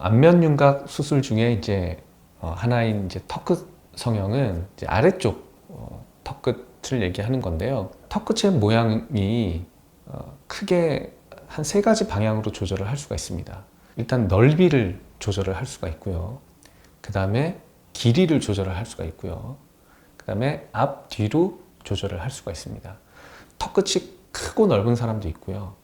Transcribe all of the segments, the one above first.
안면 윤곽 수술 중에 이제 어, 하나인 이제 턱끝 성형은 이제 아래쪽 어, 턱끝을 얘기하는 건데요. 턱끝의 모양이 어, 크게 한 세 가지 방향으로 조절을 할 수가 있습니다. 일단 넓이를 조절을 할 수가 있고요. 그 다음에 길이를 조절을 할 수가 있고요. 그 다음에 앞, 뒤로 조절을 할 수가 있습니다. 턱끝이 크고 넓은 사람도 있고요.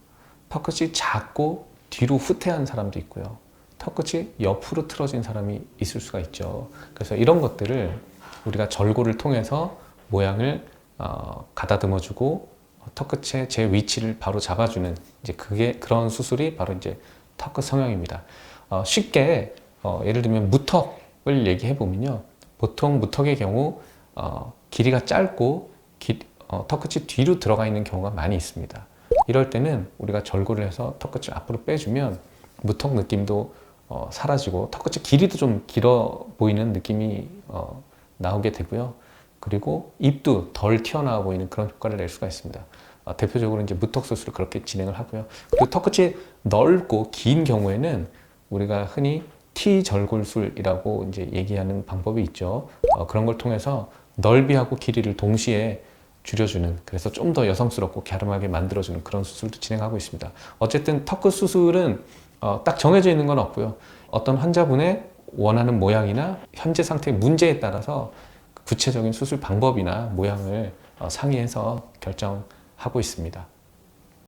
턱끝이 작고 뒤로 후퇴한 사람도 있고요. 턱끝이 옆으로 틀어진 사람이 있을 수가 있죠. 그래서 이런 것들을 우리가 절골을 통해서 모양을 어, 가다듬어주고 턱끝의 제 위치를 바로 잡아주는 이제 그게 그런 수술이 바로 이제 턱끝 성형입니다. 어, 쉽게 어, 예를 들면 무턱을 얘기해 보면요. 보통 무턱의 경우 어, 길이가 짧고 기- 어, 턱끝이 뒤로 들어가 있는 경우가 많이 있습니다. 이럴 때는 우리가 절골을 해서 턱끝을 앞으로 빼주면 무턱 느낌도 어, 사라지고 턱끝의 길이도 좀 길어 보이는 느낌이 어, 나오게 되고요. 그리고 입도 덜 튀어나와 보이는 그런 효과를 낼 수가 있습니다. 어, 대표적으로 이제 무턱 수술을 그렇게 진행을 하고요. 그리고 턱끝이 넓고 긴 경우에는 우리가 흔히 T 절골술이라고 이제 얘기하는 방법이 있죠. 어, 그런 걸 통해서 넓이하고 길이를 동시에 줄여주는 그래서 좀 더 여성스럽고 갸름하게 만들어주는 그런 수술도 진행하고 있습니다. 어쨌든 턱끝 수술은 어, 딱 정해져 있는 건 없고요. 어떤 환자분의 원하는 모양이나 현재 상태의 문제에 따라서 구체적인 수술 방법이나 모양을 어, 상의해서 결정하고 있습니다.